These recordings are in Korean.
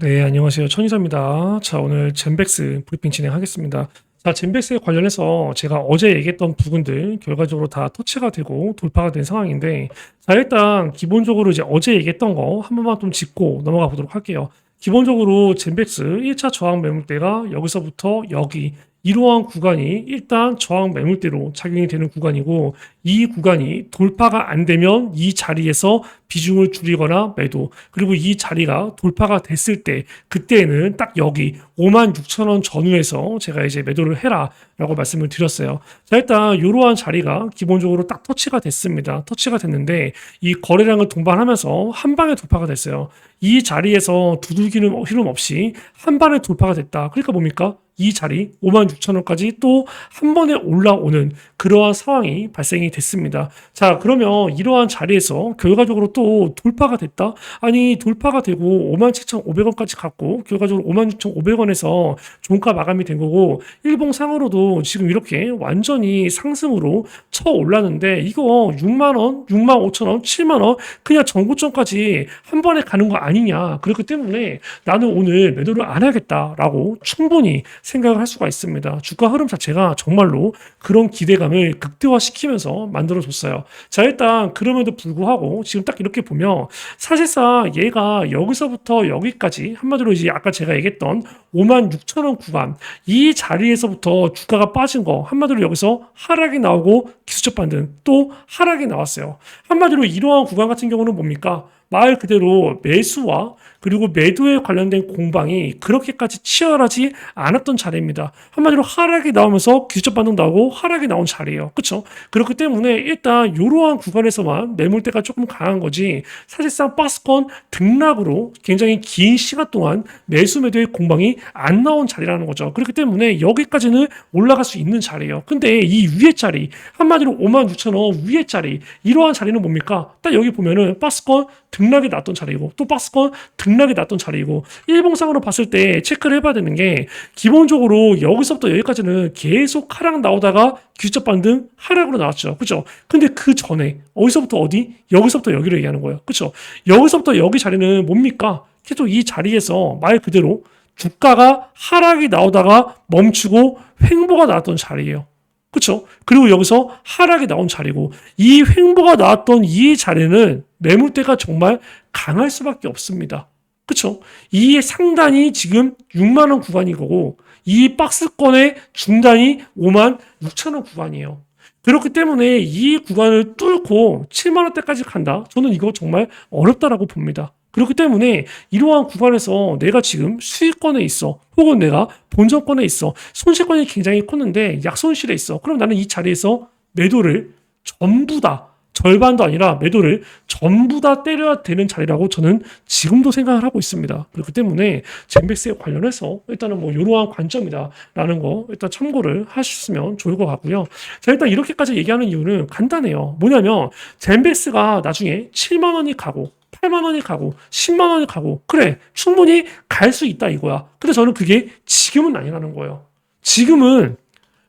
네, 안녕하세요. 천희사입니다. 자, 오늘 젠백스 브리핑 진행하겠습니다. 자, 젠백스에 관련해서 제가 어제 얘기했던 부분들 결과적으로 다 터치가 되고 돌파가 된 상황인데, 자, 일단 기본적으로 이제 어제 얘기했던 거 한 번만 좀 짚고 넘어가 보도록 할게요. 기본적으로 젠백스 1차 저항 매물대가 여기서부터 여기 이러한 구간이 일단 저항 매물대로 작용이 되는 구간이고 이 구간이 돌파가 안 되면 이 자리에서 비중을 줄이거나 매도 그리고 이 자리가 돌파가 됐을 때 그때는 딱 여기 5만 6천 원 전후에서 제가 이제 매도를 해라 라고 말씀을 드렸어요. 자 일단 이러한 자리가 기본적으로 딱 터치가 됐습니다. 터치가 됐는데 이 거래량을 동반하면서 한 방에 돌파가 됐어요. 이 자리에서 두들기는 흐름 없이 한 방에 돌파가 됐다. 그러니까 뭡니까? 이 자리 5만 6천 원까지 또 한 번에 올라오는 그러한 상황이 발생이 됐습니다. 자, 그러면 이러한 자리에서 결과적으로 또 돌파가 됐다? 아니, 돌파가 되고 5만 7,500원까지 갔고 결과적으로 5만 6,500원에서 종가 마감이 된 거고 일봉상으로도 지금 이렇게 완전히 상승으로 쳐 올랐는데 이거 6만 원, 6만 5천 원, 7만 원 그냥 전고점까지 한 번에 가는 거 아니냐. 그렇기 때문에 나는 오늘 매도를 안 하겠다라고 충분히 생각을 할 수가 있습니다. 주가 흐름 자체가 정말로 그런 기대감을 극대화시키면서 만들어줬어요. 자, 일단 그럼에도 불구하고 지금 딱 이 렇게 보면 사실상 얘가 여기서부터 여기까지 한마디로 이제 아까 제가 얘기했던 5만 6천 원 구간 이 자리에서부터 주가가 빠진 거 한마디로 여기서 하락이 나오고 기술적 반등 또 하락이 나왔어요. 한마디로 이러한 구간 같은 경우는 뭡니까? 말 그대로 매수와 그리고 매도에 관련된 공방이 그렇게까지 치열하지 않았던 자리입니다. 한마디로 하락이 나오면서 기술적 반등 나오고 하락이 나온 자리예요. 그렇죠? 그렇기 때문에 일단 이러한 구간에서만 매물대가 조금 강한 거지 사실상 박스권 등락으로 굉장히 긴 시간 동안 매수 매도의 공방이 안 나온 자리라는 거죠. 그렇기 때문에 여기까지는 올라갈 수 있는 자리예요. 근데 이 위에 자리 한마디로 5만 6천 원 위에 자리 이러한 자리는 뭡니까? 딱 여기 보면은 박스권 등락이 났던 자리고 또 박스권 등 락이 났던 자리고 일봉상으로 봤을 때 체크를 해봐야 되는 게 기본적으로 여기서부터 여기까지는 계속 하락 나오다가 규적 반등 하락으로 나왔죠. 그죠? 근데 그 전에 어디서부터 어디? 여기서부터 여기를 얘기하는 거예요. 그죠? 여기서부터 여기 자리는 뭡니까? 계속 이 자리에서 말 그대로 주가가 하락이 나오다가 멈추고 횡보가 나왔던 자리예요. 그렇죠? 그리고 여기서 하락이 나온 자리고 이 횡보가 나왔던 이 자리는 매물대가 정말 강할 수밖에 없습니다. 그렇죠? 이 상단이 지금 6만 원 구간이 거고 이 박스권의 중단이 5만 6천 원 구간이에요. 그렇기 때문에 이 구간을 뚫고 7만 원대까지 간다. 저는 이거 정말 어렵다라고 봅니다. 그렇기 때문에 이러한 구간에서 내가 지금 수익권에 있어. 혹은 내가 본전권에 있어. 손실권이 굉장히 컸는데 약손실에 있어. 그럼 나는 이 자리에서 매도를 전부 다 절반도 아니라 매도를 전부 다 때려야 되는 자리라고 저는 지금도 생각을 하고 있습니다. 그렇기 때문에 젠백스에 관련해서 일단은 뭐 이러한 관점이다라는 거 일단 참고를 하셨으면 좋을 것 같고요. 자 일단 이렇게까지 얘기하는 이유는 간단해요. 뭐냐면 젠백스가 나중에 7만 원이 가고 8만 원이 가고 10만 원이 가고 그래 충분히 갈 수 있다 이거야. 근데 저는 그게 지금은 아니라는 거예요. 지금은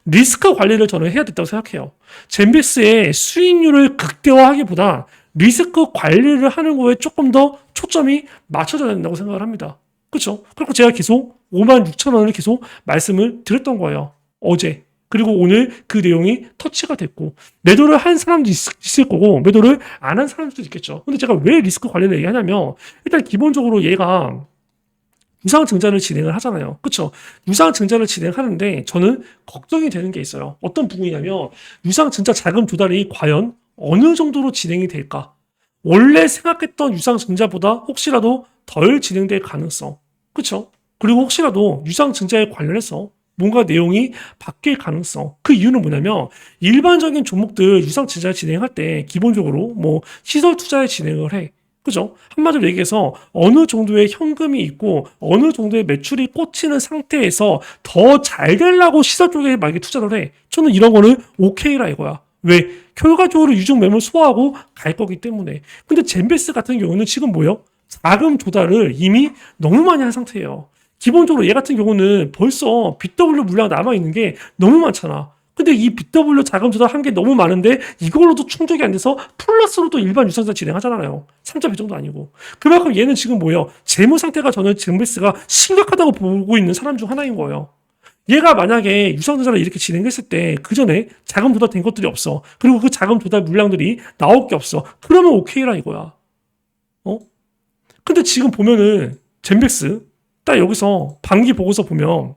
리스크 관리를 저는 해야 된다고 생각해요. 젠비스의 수익률을 극대화하기보다 리스크 관리를 하는 거에 조금 더 초점이 맞춰져야 된다고 생각을 합니다. 그렇죠? 그리고 제가 계속 5만 6천 원을 계속 말씀을 드렸던 거예요. 어제. 그리고 오늘 그 내용이 터치가 됐고 매도를 한 사람도 있, 있을 거고 매도를 안 한 사람도 있겠죠. 근데 제가 왜 리스크 관리를 얘기하냐면 일단 기본적으로 얘가 유상 증자를 진행을 하잖아요. 그렇죠? 유상 증자를 진행하는데 저는 걱정이 되는 게 있어요. 어떤 부분이냐면 유상 증자 자금 조달이 과연 어느 정도로 진행이 될까? 원래 생각했던 유상 증자보다 혹시라도 덜 진행될 가능성. 그렇죠? 그리고 혹시라도 유상 증자에 관련해서 뭔가 내용이 바뀔 가능성. 그 이유는 뭐냐면 일반적인 종목들 유상 증자 진행할 때 기본적으로 뭐 시설 투자에 진행을 해. 그죠? 한마디로 얘기해서 어느 정도의 현금이 있고 어느 정도의 매출이 꽂히는 상태에서 더 잘 되려고 시설 쪽에 만약에 투자를 해. 저는 이런 거는 오케이라 이거야. 왜? 결과적으로 유증 매물 소화하고 갈 거기 때문에. 근데 젠베스 같은 경우는 지금 뭐요? 자금 조달을 이미 너무 많이 한 상태예요. 기본적으로 얘 같은 경우는 벌써 BW 물량 남아 있는 게 너무 많잖아. 근데 이 BW 자금 조달 한 게 너무 많은데 이걸로도 충족이 안 돼서 플러스로도 일반 유상증자 진행하잖아요. 3.배 정도 아니고. 그만큼 얘는 지금 뭐예요? 재무 상태가 저는 젠베스가 심각하다고 보고 있는 사람 중 하나인 거예요. 얘가 만약에 유상증자를 이렇게 진행했을 때 그 전에 자금 조달된 것들이 없어. 그리고 그 자금 조달 물량들이 나올 게 없어. 그러면 오케이라 이거야. 어? 근데 지금 보면은 젠백스 딱 여기서 반기 보고서 보면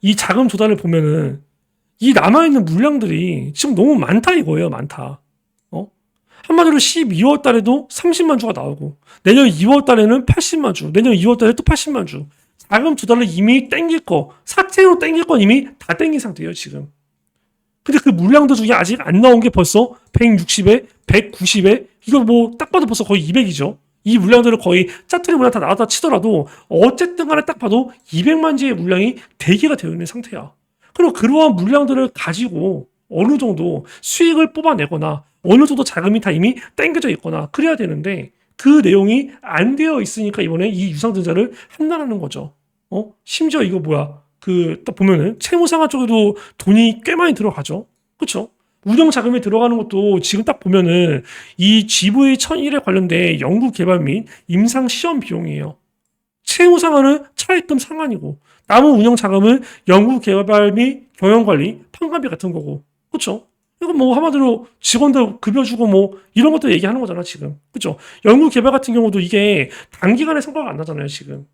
이 자금 조달을 보면은 이 남아있는 물량들이 지금 너무 많다 이거예요, 많다. 어? 한마디로 12월 달에도 30만 주가 나오고, 내년 2월 달에는 80만 주, 내년 2월 달에 또 80만 주. 자금 조달을 이미 땡길 거, 사채로 땡길 건 이미 다 땡긴 상태예요, 지금. 근데 그 물량들 중에 아직 안 나온 게 벌써 160에, 190에, 이거 뭐 딱 봐도 벌써 거의 200이죠. 이 물량들을 거의 짜투리 물량 다 나왔다 치더라도 어쨌든 간에 딱 봐도 200만 지의 물량이 대기가 되어 있는 상태야. 그리고 그러한 물량들을 가지고 어느 정도 수익을 뽑아내거나 어느 정도 자금이 다 이미 땡겨져 있거나 그래야 되는데 그 내용이 안 되어 있으니까 이번에 이 유상증자를 한다는 거죠. 어? 심지어 이거 뭐야? 그 딱 보면은 채무상환 쪽에도 돈이 꽤 많이 들어가죠. 그쵸? 운영 자금이 들어가는 것도 지금 딱 보면은 이 GV 1001에 관련된 연구 개발 및 임상 시험 비용이에요. 채무 상환은 차입금 상환이고 남은 운영 자금은 연구 개발 및 경영 관리, 판관비 같은 거고. 그렇죠? 이거 뭐 한마디로 직원들 급여 주고 뭐 이런 것들 얘기하는 거잖아, 지금. 그렇죠? 연구 개발 같은 경우도 이게 단기간에 성과가 안 나잖아요, 지금.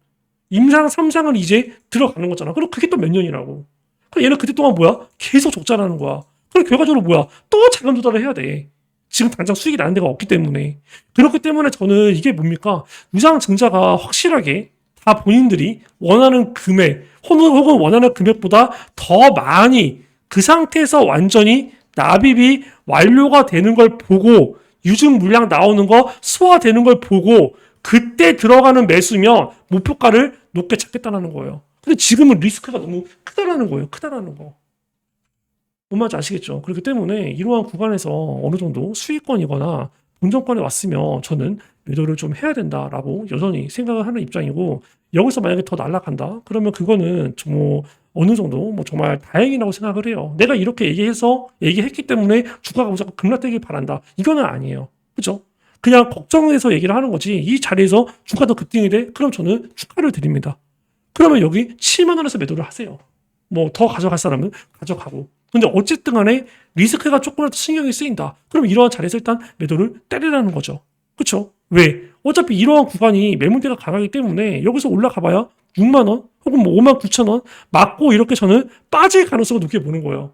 임상 3상은 이제 들어가는 거잖아. 그럼 그게 또 몇 년이라고. 그럼 얘는 그때 동안 뭐야? 계속 적자라는 거야. 그럼 결과적으로 뭐야? 또 자금 조달을 해야 돼. 지금 당장 수익이 나는 데가 없기 때문에. 그렇기 때문에 저는 이게 뭡니까? 유상증자가 확실하게 다 본인들이 원하는 금액 혹은 혹은 원하는 금액보다 더 많이 그 상태에서 완전히 납입이 완료가 되는 걸 보고 유증 물량 나오는 거 소화되는 걸 보고 그때 들어가는 매수면 목표가를 높게 찾겠다는 거예요. 근데 지금은 리스크가 너무 크다라는 거예요. 크다라는 거. 뭔 말인지 아시겠죠? 그렇기 때문에 이러한 구간에서 어느 정도 수익권이거나 본전권에 왔으면 저는 매도를 좀 해야 된다라고 여전히 생각을 하는 입장이고 여기서 만약에 더 날아간다 그러면 그거는 좀뭐 어느 정도 뭐 정말 다행이라고 생각을 해요. 내가 이렇게 얘기해서 얘기했기 때문에 주가가 무조건 급락되길 바란다. 이거는 아니에요. 그죠? 그냥 걱정해서 얘기를 하는 거지. 이 자리에서 주가 더 급등이 돼? 그럼 저는 축하를 드립니다. 그러면 여기 7만 원에서 매도를 하세요. 뭐 더 가져갈 사람은 가져가고. 근데 어쨌든 간에 리스크가 조금이라도 신경이 쓰인다. 그럼 이러한 자리에서 일단 매도를 때리라는 거죠. 그쵸? 왜? 어차피 이러한 구간이 매물대가 강하기 때문에 여기서 올라가봐야 6만 원 혹은 뭐 5만 9천 원 맞고 이렇게 저는 빠질 가능성을 높게 보는 거예요.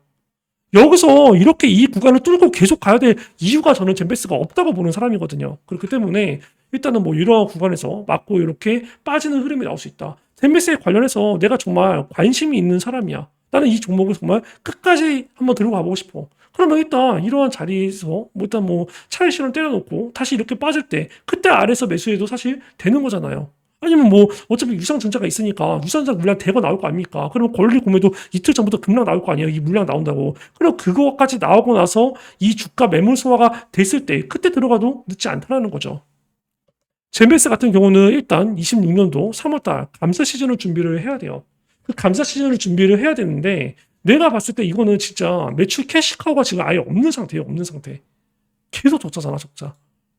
여기서 이렇게 이 구간을 뚫고 계속 가야 될 이유가 저는 젠베스가 없다고 보는 사람이거든요. 그렇기 때문에 일단은 뭐 이러한 구간에서 맞고 이렇게 빠지는 흐름이 나올 수 있다. 젠베스에 관련해서 내가 정말 관심이 있는 사람이야. 나는 이 종목을 정말 끝까지 한번 들고 가보고 싶어. 그러면 일단 이러한 자리에서 뭐 일단 뭐 차익 실현 때려놓고 다시 이렇게 빠질 때 그때 아래서 매수해도 사실 되는 거잖아요. 아니면 뭐 어차피 유상증자가 있으니까 유상증자 물량 대거 나올 거 아닙니까? 그러면 권리 구매도 이틀 전부터 급락 나올 거 아니에요? 이 물량 나온다고. 그리고 그거까지 나오고 나서 이 주가 매물 소화가 됐을 때 그때 들어가도 늦지 않다라는 거죠. 젠베스 같은 경우는 일단 26년도 3월달 감사 시즌을 준비를 해야 돼요. 그 감사 시즌을 준비를 해야 되는데 내가 봤을 때 이거는 진짜 매출 캐시카우가 지금 아예 없는 상태예요. 없는 상태. 계속 적자잖아, 적자.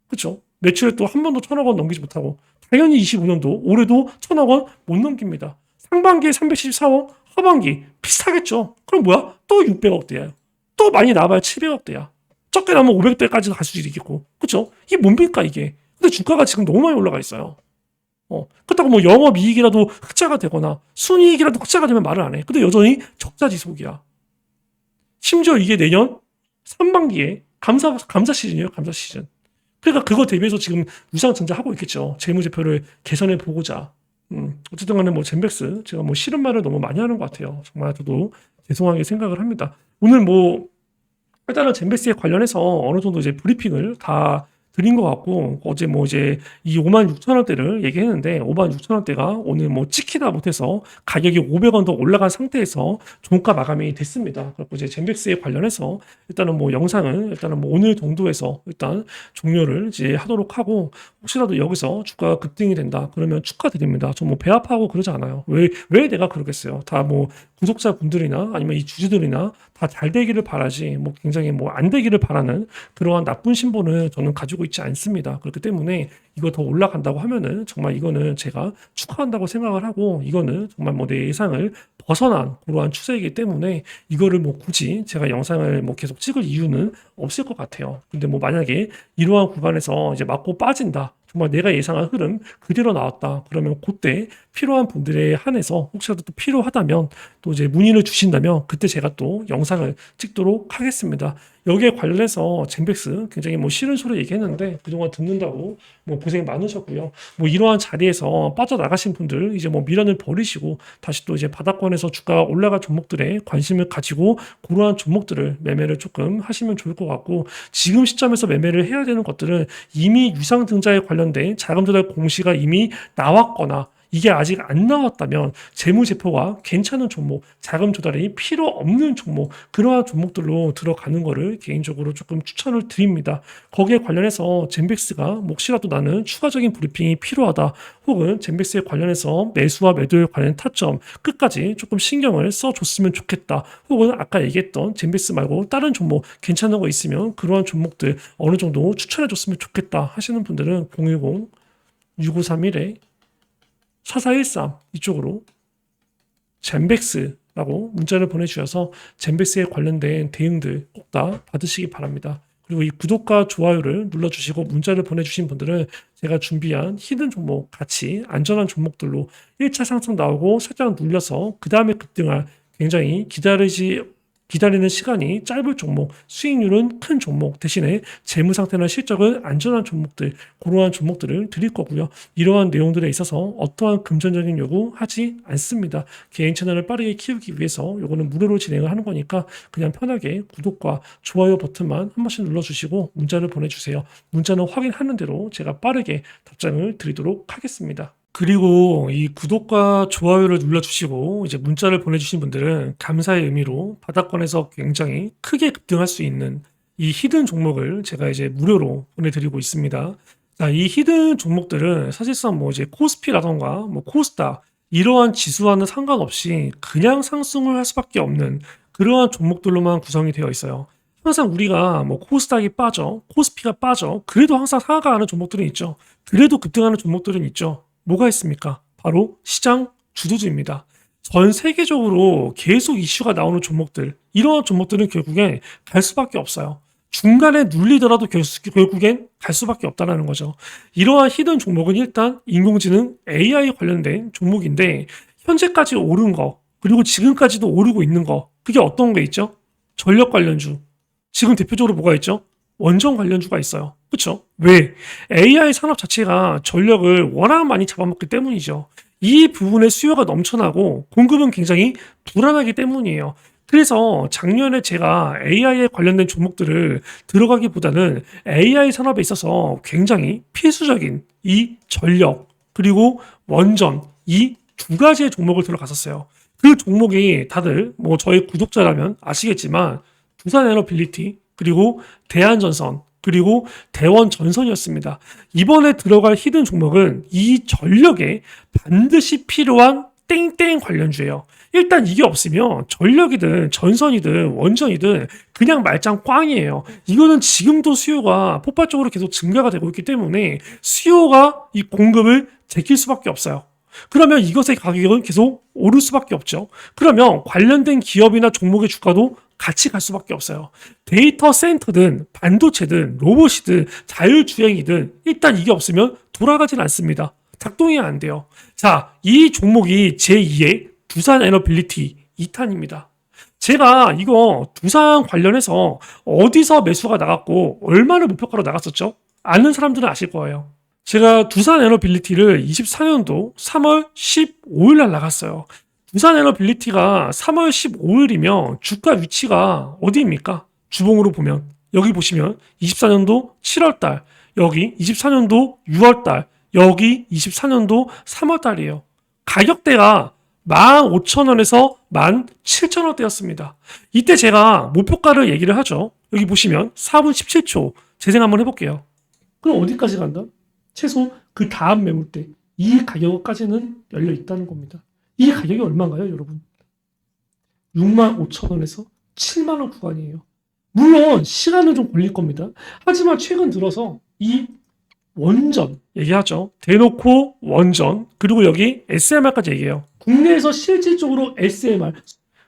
그렇죠? 매출에 또 한 번도 천억 원 넘기지 못하고 당연히 25년도 올해도 천억 원 못 넘깁니다. 상반기에 314억, 하반기 비슷하겠죠. 그럼 뭐야? 또 600억대야. 또 많이 나와야 700억대야. 적게 나면 500대까지도 갈수 있겠고. 그렇죠? 이게 뭡니까 이게? 근데 주가가 지금 너무 많이 올라가 있어요. 어, 그렇다고 뭐 영업이익이라도 흑자가 되거나 순이익이라도 흑자가 되면 말을 안 해. 근데 여전히 적자 지속이야. 심지어 이게 내년 3반기에 감사, 감사 시즌이에요. 감사 시즌. 그러니까 그거 대비해서 지금 유상증자 하고 있겠죠. 재무제표를 개선해 보고자. 음, 어쨌든 간에 뭐 젠백스 제가 뭐 싫은 말을 너무 많이 하는 것 같아요. 정말 저도 죄송하게 생각을 합니다. 오늘 뭐 일단은 젠백스에 관련해서 어느 정도 이제 브리핑을 다 드린 것 같고 어제 뭐 이제 이 5만 6천 원대를 얘기했는데 5만 6천 원대가 오늘 뭐 찍히다 못해서 가격이 500원 더 올라간 상태에서 종가 마감이 됐습니다. 그리고 이제 젠백스에 관련해서 일단은 뭐 영상을 일단은 뭐 오늘 정도에서 일단 종료를 이제 하도록 하고 혹시라도 여기서 주가가 급등이 된다 그러면 축하드립니다. 저 뭐 배 아파하고 그러지 않아요. 왜 왜 내가 그러겠어요. 다 뭐 구독자 분들이나 아니면 이 주주들이나 다 잘 되기를 바라지 뭐 굉장히 뭐 안 되기를 바라는 그러한 나쁜 신분을 저는 가지고 있지 않습니다. 그렇기 때문에 이거 더 올라간다고 하면은 정말 이거는 제가 축하한다고 생각을 하고 이거는 정말 뭐 내 예상을 벗어난 그러한 추세이기 때문에 이거를 뭐 굳이 제가 영상을 뭐 계속 찍을 이유는 없을 것 같아요. 근데 뭐 만약에 이러한 구간에서 이제 맞고 빠진다. 정말 내가 예상한 흐름 그대로 나왔다. 그러면 그때 필요한 분들에 한해서 혹시라도 또 필요하다면 또 이제 문의를 주신다면 그때 제가 또 영상을 찍도록 하겠습니다. 여기에 관련해서 젠백스 굉장히 뭐 싫은 소리 얘기했는데 그동안 듣는다고 뭐 고생 많으셨고요. 뭐 이러한 자리에서 빠져나가신 분들 이제 뭐 미련을 버리시고 다시 또 이제 바닥권에서 주가가 올라갈 종목들에 관심을 가지고 그러한 종목들을 매매를 조금 하시면 좋을 것 같고 지금 시점에서 매매를 해야 되는 것들은 이미 유상 등자에 관련된 자금 조달 공시가 이미 나왔거나 이게 아직 안 나왔다면 재무제표가 괜찮은 종목, 자금 조달이 필요 없는 종목, 그러한 종목들로 들어가는 거를 개인적으로 조금 추천을 드립니다. 거기에 관련해서 젠백스가 뭐 혹시라도 나는 추가적인 브리핑이 필요하다, 혹은 젠백스에 관련해서 매수와 매도에 관련 타점 끝까지 조금 신경을 써줬으면 좋겠다, 혹은 아까 얘기했던 젠백스 말고 다른 종목 괜찮은 거 있으면 그러한 종목들 어느 정도 추천해줬으면 좋겠다 하시는 분들은 010 6531에 4413 이쪽으로 젠백스라고 문자를 보내주셔서 젠백스에 관련된 대응들 꼭 다 받으시기 바랍니다. 그리고 이 구독과 좋아요를 눌러주시고 문자를 보내주신 분들은 제가 준비한 히든 종목 같이 안전한 종목들로 1차 상승 나오고 살짝 눌려서 그 다음에 급등할 굉장히 기다리지 기다리는 시간이 짧을 종목, 수익률은 큰 종목 대신에 재무 상태나 실적은 안전한 종목들, 그러한 종목들을 드릴 거고요. 이러한 내용들에 있어서 어떠한 금전적인 요구 하지 않습니다. 개인 채널을 빠르게 키우기 위해서 요거는 무료로 진행을 하는 거니까 그냥 편하게 구독과 좋아요 버튼만 한 번씩 눌러주시고 문자를 보내주세요. 문자는 확인하는 대로 제가 빠르게 답장을 드리도록 하겠습니다. 그리고 이 구독과 좋아요를 눌러주시고 이제 문자를 보내주신 분들은 감사의 의미로 바닥권에서 굉장히 크게 급등할 수 있는 이 히든 종목을 제가 이제 무료로 보내드리고 있습니다. 자, 이 히든 종목들은 사실상 뭐 이제 코스피라던가 뭐 코스닥 이러한 지수와는 상관없이 그냥 상승을 할 수밖에 없는 그러한 종목들로만 구성이 되어 있어요. 항상 우리가 뭐 코스닥이 빠져, 코스피가 빠져, 그래도 항상 상하가하는 종목들은 있죠. 그래도 급등하는 종목들은 있죠. 뭐가 있습니까? 바로 시장 주도주입니다. 전 세계적으로 계속 이슈가 나오는 종목들, 이러한 종목들은 결국엔 갈 수밖에 없어요. 중간에 눌리더라도 결국엔 갈 수밖에 없다는 거죠. 이러한 히든 종목은 일단 인공지능 AI 관련된 종목인데 현재까지 오른 거 그리고 지금까지도 오르고 있는 거 그게 어떤 게 있죠? 전력 관련주. 지금 대표적으로 뭐가 있죠? 원전 관련주가 있어요. 그렇죠? 왜? AI 산업 자체가 전력을 워낙 많이 잡아먹기 때문이죠. 이 부분에 수요가 넘쳐나고 공급은 굉장히 불안하기 때문이에요. 그래서 작년에 제가 AI에 관련된 종목들을 들어가기보다는 AI 산업에 있어서 굉장히 필수적인 이 전력 그리고 원전 이 두 가지의 종목을 들어갔었어요. 그 종목이 다들 뭐 저희 구독자라면 아시겠지만 두산 에너빌리티 그리고 대한전선 그리고 대원 전선이었습니다. 이번에 들어갈 히든 종목은 이 전력에 반드시 필요한 땡땡 관련주예요. 일단 이게 없으면 전력이든 전선이든 원전이든 그냥 말짱 꽝이에요. 이거는 지금도 수요가 폭발적으로 계속 증가가 되고 있기 때문에 수요가 이 공급을 제킬 수밖에 없어요. 그러면 이것의 가격은 계속 오를 수밖에 없죠. 그러면 관련된 기업이나 종목의 주가도 같이 갈 수밖에 없어요. 데이터 센터든 반도체든 로봇이든 자율주행이든 일단 이게 없으면 돌아가진 않습니다. 작동이 안 돼요. 자, 이 종목이 제2의 두산 에너빌리티 2탄입니다. 제가 이거 두산 관련해서 어디서 매수가 나갔고 얼마를 목표가로 나갔었죠? 아는 사람들은 아실 거예요. 제가 두산 에너빌리티를 24년도 3월 15일 날 나갔어요. 두산 에너빌리티가 3월 15일이면 주가 위치가 어디입니까? 주봉으로 보면 여기 보시면 24년도 7월 달 여기 24년도 6월 달, 여기 24년도 3월 달이에요. 가격대가 15,000원에서 17,000원대였습니다. 이때 제가 목표가를 얘기를 하죠. 여기 보시면 4분 17초 재생 한번 해볼게요. 그럼 어디까지 간다? 최소 그 다음 매물대 이 가격까지는 열려 있다는 겁니다. 이 가격이 얼마인가요, 여러분? 65,000원에서 7만 원 구간이에요. 물론 시간은 좀 걸릴 겁니다. 하지만 최근 들어서 이 원전 얘기하죠. 대놓고 원전 그리고 여기 SMR까지 얘기해요. 국내에서 실질적으로 SMR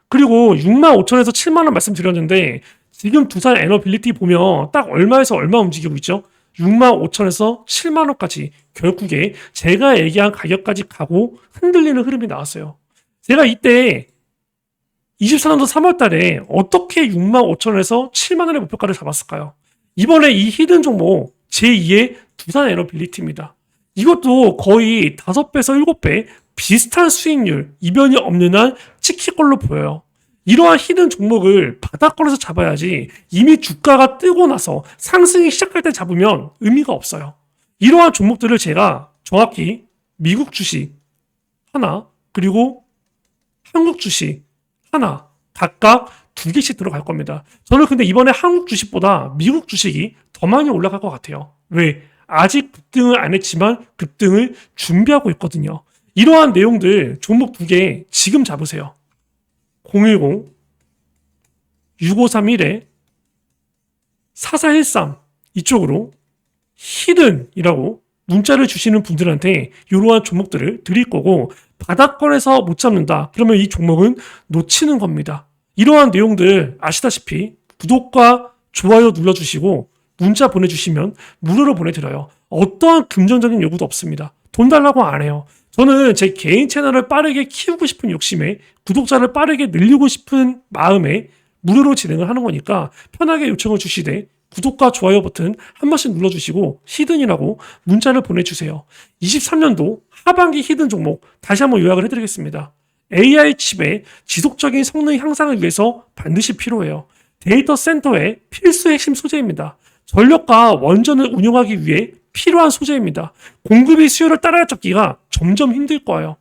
그리고 6만 5천에서 7만 원 말씀드렸는데 지금 두산 에너빌리티 보면 딱 얼마에서 얼마 움직이고 있죠? 6만 5천에서 7만 원까지 결국에 제가 얘기한 가격까지 가고 흔들리는 흐름이 나왔어요. 제가 이때 24년도 3월 달에 어떻게 6만 5천원에서 7만 원의 목표가를 잡았을까요? 이번에 이 히든 종목 제2의 두산 에너빌리티입니다. 이것도 거의 5배에서 7배 비슷한 수익률, 이변이 없는 한 찍힐 걸로 보여요. 이러한 히든 종목을 바닥권에서 잡아야지 이미 주가가 뜨고 나서 상승이 시작할 때 잡으면 의미가 없어요. 이러한 종목들을 제가 정확히 미국 주식 하나, 그리고 한국 주식 하나, 각각 두 개씩 들어갈 겁니다. 저는 근데 이번에 한국 주식보다 미국 주식이 더 많이 올라갈 것 같아요. 왜? 아직 급등을 안 했지만 급등을 준비하고 있거든요. 이러한 내용들 종목 두 개 지금 잡으세요. 010 6531에 4413 이쪽으로 히든이라고 문자를 주시는 분들한테 이러한 종목들을 드릴 거고 바닥권에서 못 잡는다. 그러면 이 종목은 놓치는 겁니다. 이러한 내용들 아시다시피 구독과 좋아요 눌러주시고 문자 보내주시면 무료로 보내드려요. 어떠한 금전적인 요구도 없습니다. 돈 달라고 안 해요. 저는 제 개인 채널을 빠르게 키우고 싶은 욕심에 구독자를 빠르게 늘리고 싶은 마음에 무료로 진행을 하는 거니까 편하게 요청을 주시되 구독과 좋아요 버튼 한 번씩 눌러주시고 히든이라고 문자를 보내주세요. 23년도 하반기 히든 종목 다시 한번 요약을 해드리겠습니다. AI 칩의 지속적인 성능 향상을 위해서 반드시 필요해요. 데이터 센터의 필수 핵심 소재입니다. 전력과 원전을 운영하기 위해 필요한 소재입니다. 공급이 수요를 따라잡기가 점점 힘들 거예요.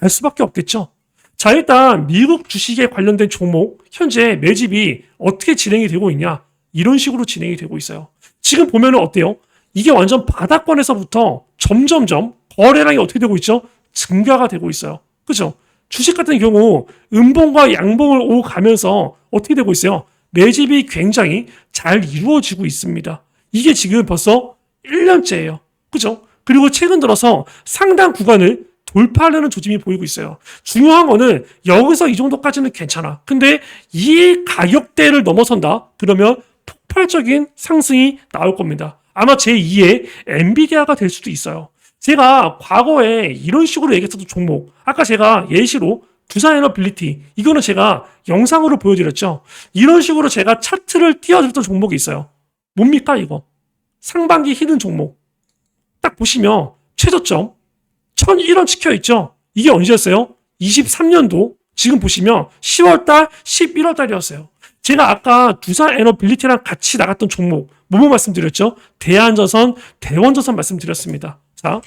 갈 수밖에 없겠죠. 자, 일단 미국 주식에 관련된 종목 현재 매집이 어떻게 진행이 되고 있냐? 이런 식으로 진행이 되고 있어요. 지금 보면은 어때요? 이게 완전 바닥권에서부터 점점점 거래량이 어떻게 되고 있죠? 증가가 되고 있어요. 그죠? 주식 같은 경우 음봉과 양봉을 오고 가면서 어떻게 되고 있어요? 매집이 굉장히 잘 이루어지고 있습니다. 이게 지금 벌써 1년째예요. 그죠? 그리고 최근 들어서 상당 구간을 돌파하려는 조짐이 보이고 있어요. 중요한 거는 여기서 이 정도까지는 괜찮아. 근데 이 가격대를 넘어선다? 그러면 폭발적인 상승이 나올 겁니다. 아마 제2의 엔비디아가 될 수도 있어요. 제가 과거에 이런 식으로 얘기했던 종목, 아까 제가 예시로 두산 에너빌리티, 이거는 제가 영상으로 보여드렸죠. 이런 식으로 제가 차트를 띄워드렸던 종목이 있어요. 뭡니까, 이거? 상반기 히든 종목. 딱 보시면 최저점 1001원 찍혀 있죠. 이게 언제였어요? 23년도 지금 보시면 10월달, 11월달이었어요. 제가 아까 두산 에너빌리티랑 같이 나갔던 종목 뭐뭐 말씀드렸죠? 대한전선, 대원전선 말씀드렸습니다. 자,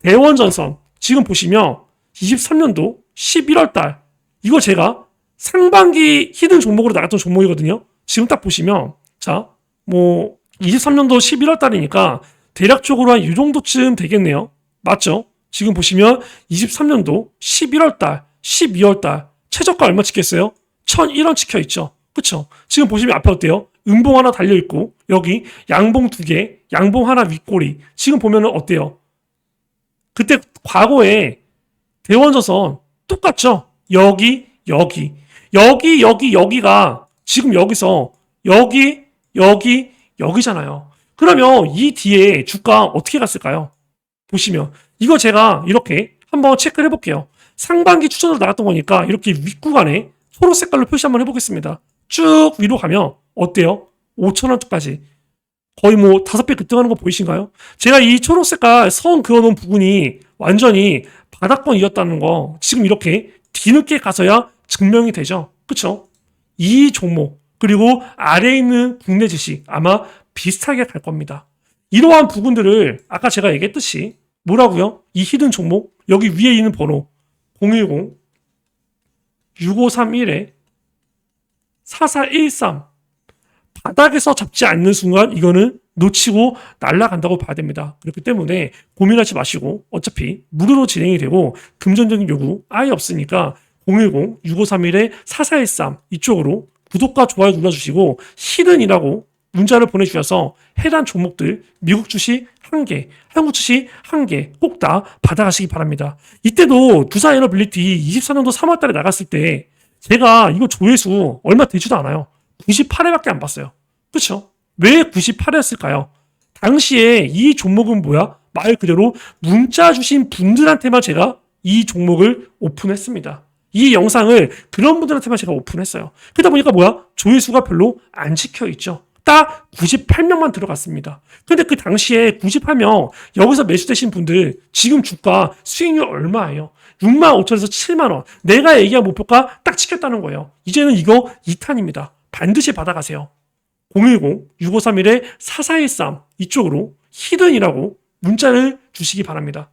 대원전선 지금 보시면 23년도 11월달 이거 제가 상반기 히든 종목으로 나갔던 종목이거든요. 지금 딱 보시면 자, 뭐 23년도 11월 달이니까 대략적으로 한 이 정도쯤 되겠네요. 맞죠? 지금 보시면 23년도 11월 달, 12월 달 최저가 얼마 찍혔어요? 1001원 찍혀 있죠. 그쵸? 지금 보시면 앞에 어때요? 음봉 하나 달려 있고 여기 양봉 두 개, 양봉 하나 윗꼬리. 지금 보면은 어때요? 그때 과거에 대원조선 똑같죠? 여기, 여기, 여기, 여기, 여기가 지금 여기서 여기, 여기, 여기잖아요. 그러면 이 뒤에 주가 어떻게 갔을까요? 보시면 이거 제가 이렇게 한번 체크를 해볼게요. 상반기 추천으로 나갔던 거니까 이렇게 윗구간에 초록 색깔로 표시 한번 해보겠습니다. 쭉 위로 가면 어때요? 5천원까지 거의 뭐 다섯 배 급등하는 거 보이신가요? 제가 이 초록 색깔 선 그어놓은 부분이 완전히 바닥권이었다는 거 지금 이렇게 뒤늦게 가서야 증명이 되죠. 그쵸? 이 종목 그리고 아래에 있는 국내 주식 아마 비슷하게 갈 겁니다. 이러한 부분들을 아까 제가 얘기했듯이 뭐라고요? 이 히든 종목 여기 위에 있는 번호 010 6531에 4413 바닥에서 잡지 않는 순간 이거는 놓치고 날아간다고 봐야 됩니다. 그렇기 때문에 고민하지 마시고 어차피 무료로 진행이 되고 금전적인 요구 아예 없으니까 010-6531-4413 이쪽으로 구독과 좋아요 눌러주시고 히든이라고 문자를 보내주셔서 해당 종목들 미국 주식 한 개, 한국 주식 한 개 꼭 다 받아가시기 바랍니다. 이때도 두산 에너빌리티 24년도 3월 달에 나갔을 때 제가 이거 조회수 얼마 되지도 않아요. 98회밖에 안 봤어요. 그렇죠? 왜 98회였을까요? 당시에 이 종목은 뭐야? 말 그대로 문자 주신 분들한테만 제가 이 종목을 오픈했습니다. 이 영상을 그런 분들한테만 제가 오픈했어요. 그러다 보니까 뭐야? 조회수가 별로 안 찍혀 있죠. 딱 98명만 들어갔습니다. 근데 그 당시에 98명 여기서 매수되신 분들 지금 주가 수익률 얼마예요? 6만 5천에서 7만 원. 내가 얘기한 목표가 딱 찍혔다는 거예요. 이제는 이거 2탄입니다. 반드시 받아가세요. 010-6531-4413 이쪽으로 히든이라고 문자를 주시기 바랍니다.